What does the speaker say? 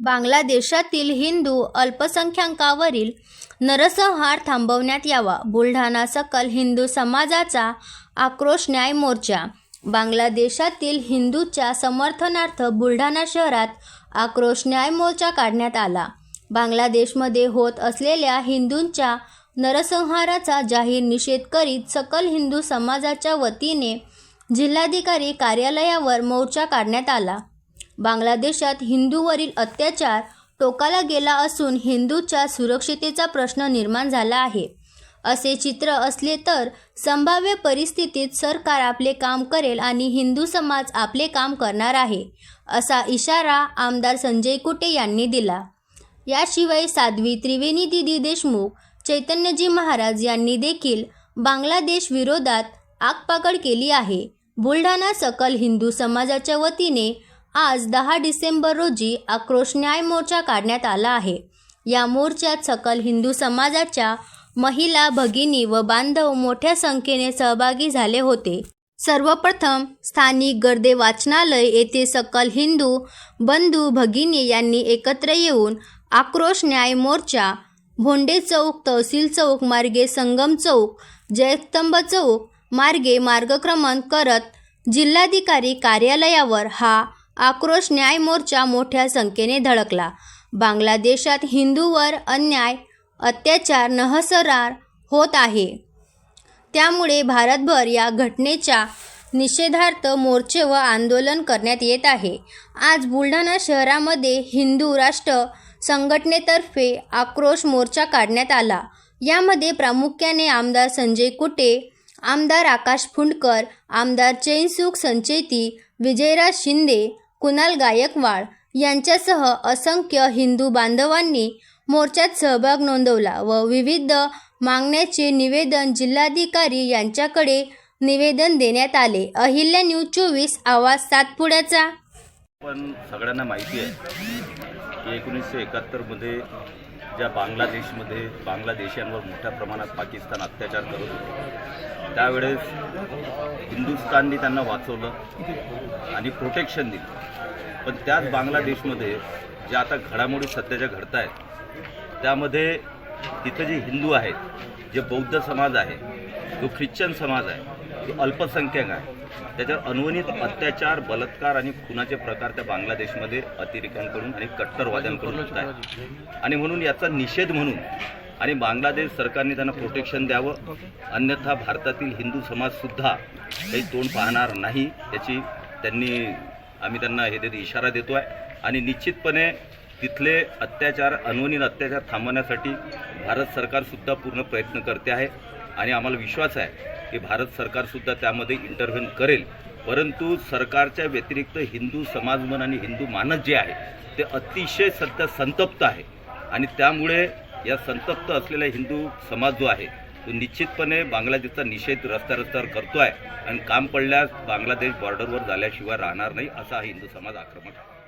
बांगलादेशातील हिंदू अल्पसंख्याकावरील नरसंहार थांबवण्यात यावा. बुलढाणा सकल हिंदू समाजाचा आक्रोश न्याय मोर्चा. बांगलादेशातील हिंदूच्या समर्थनार्थ बुलढाणा शहरात आक्रोश न्याय मोर्चा काढण्यात आला. बांगलादेशमध्ये होत असलेल्या हिंदूंच्या नरसंहाराचा जाहीर निषेध करीत सकल हिंदू समाजाच्या वतीने जिल्हाधिकारी कार्यालयावर मोर्चा काढण्यात आला. बांगलादेशात हिंदूवरील अत्याचार टोकाला गेला असून हिंदूच्या सुरक्षितेचा प्रश्न निर्माण झाला आहे. असे चित्र असले तर संभाव्य परिस्थितीत सरकार आपले काम करेल आणि हिंदू समाज आपले काम करणार आहे असा इशारा आमदार संजय कुटे यांनी दिला. याशिवाय साध्वी त्रिवेणी दिदी देशमुख चैतन्यजी महाराज यांनी देखील बांगलादेश विरोधात आगपाकड केली आहे. बुलढाणा सकल हिंदू समाजाच्या वतीने आज दहा डिसेंबर रोजी आक्रोश न्याय मोर्चा काढण्यात आला आहे. या मोर्चात सकल हिंदू समाजाच्या महिला भगिनी व बांधव मोठ्या संख्येने सहभागी झाले होते. सर्वप्रथम स्थानिक गर्दे वाचनालय येथे सकल हिंदू बंधू भगिनी यांनी एकत्र येऊन आक्रोश न्याय मोर्चा भोंडे चौक तहसील चौक मार्गे संगम चौक जयस्तंभ चौक मार्गे मार्गक्रमण करत जिल्हाधिकारी कार्यालयावर हा आक्रोश न्याय मोर्चा मोठ्या संख्येने धडकला. बांगलादेशात हिंदूवर अन्याय अत्याचार नहसरार होत आहे. त्यामुळे भारतभर या घटनेच्या निषेधार्थ मोर्चे व आंदोलन करण्यात येत आहे. आज बुलढाणा शहरामध्ये हिंदू राष्ट्र संघटनेतर्फे आक्रोश मोर्चा काढण्यात आला. यामध्ये प्रामुख्याने आमदार संजय कुटे आमदार आकाश फुंडकर आमदार चैनसुख संचेती विजयराज शिंदे कुणाल गायकवाड यांच्यासह असंख्य हिंदू बांधवांनी मोर्चात सहभाग नोंदवला व विविध मागण्याचे निवेदन जिल्हाधिकारी यांच्याकडे निवेदन देण्यात आले. अहिल्या न्यूज चोवीस आवाज सातपुड्याचा. पण सगळ्यांना माहिती आहे की एकोणीसशे एकाहत्तरमध्ये ज्या बांगलादेशमध्ये बांगलादेशांवर मोठ्या प्रमाणात पाकिस्तान अत्याचार करत होते त्यावेळेस हिंदुस्थानने त्यांना वाचवलं आणि प्रोटेक्शन दिलं. पण त्याच बांगलादेशमध्ये ज्या आता घडामोडी सध्याच्या घडत आहेत त्यामध्ये तिथं जे हिंदू आहेत जे बौद्ध समाज आहे जो ख्रिश्चन समाज आहे जो अल्पसंख्याक आहे. त्याच्यावर अनुवनित अत्याचार बलात्कार आणि खुनाचे प्रकार त्या बांगलादेशमध्ये अतिरेक्यांकडून आणि कट्टरवाद्यांकडून होत आहेत. आणि म्हणून याचा निषेध म्हणून आणि बांगलादेश सरकारने त्यांना प्रोटेक्शन द्यावं अन्यथा भारतातील हिंदू समाजसुद्धा काही तोंड पाहणार नाही याची त्यांनी आम्ही त्यांना हे देत इशारा देतो आहे आणि निश्चितपणे तिथले अत्याचार अनवनीत अत्याचार थांबवण्यासाठी भारत सरकारसुद्धा पूर्ण प्रयत्न करते आहे. आणि आम्हाला विश्वास आहे की भारत सरकारसुद्धा त्यामध्ये इंटरव्हेन करेल. परंतु सरकारच्या व्यतिरिक्त हिंदू समाजमन आणि हिंदू मानस जे आहे ते अतिशय सध्या संतप्त आहे. आणि त्यामुळे या संतप्त असलेला हिंदू समाज जो आहे तो निश्चितपणे बांगलादेशचा निषेध रस्त्या रस्त्यावर करतो आहे आणि काम पडल्यास बांगलादेश बॉर्डरवर झाल्याशिवाय राहणार नाही असा हा हिंदू समाज आक्रमक आहे.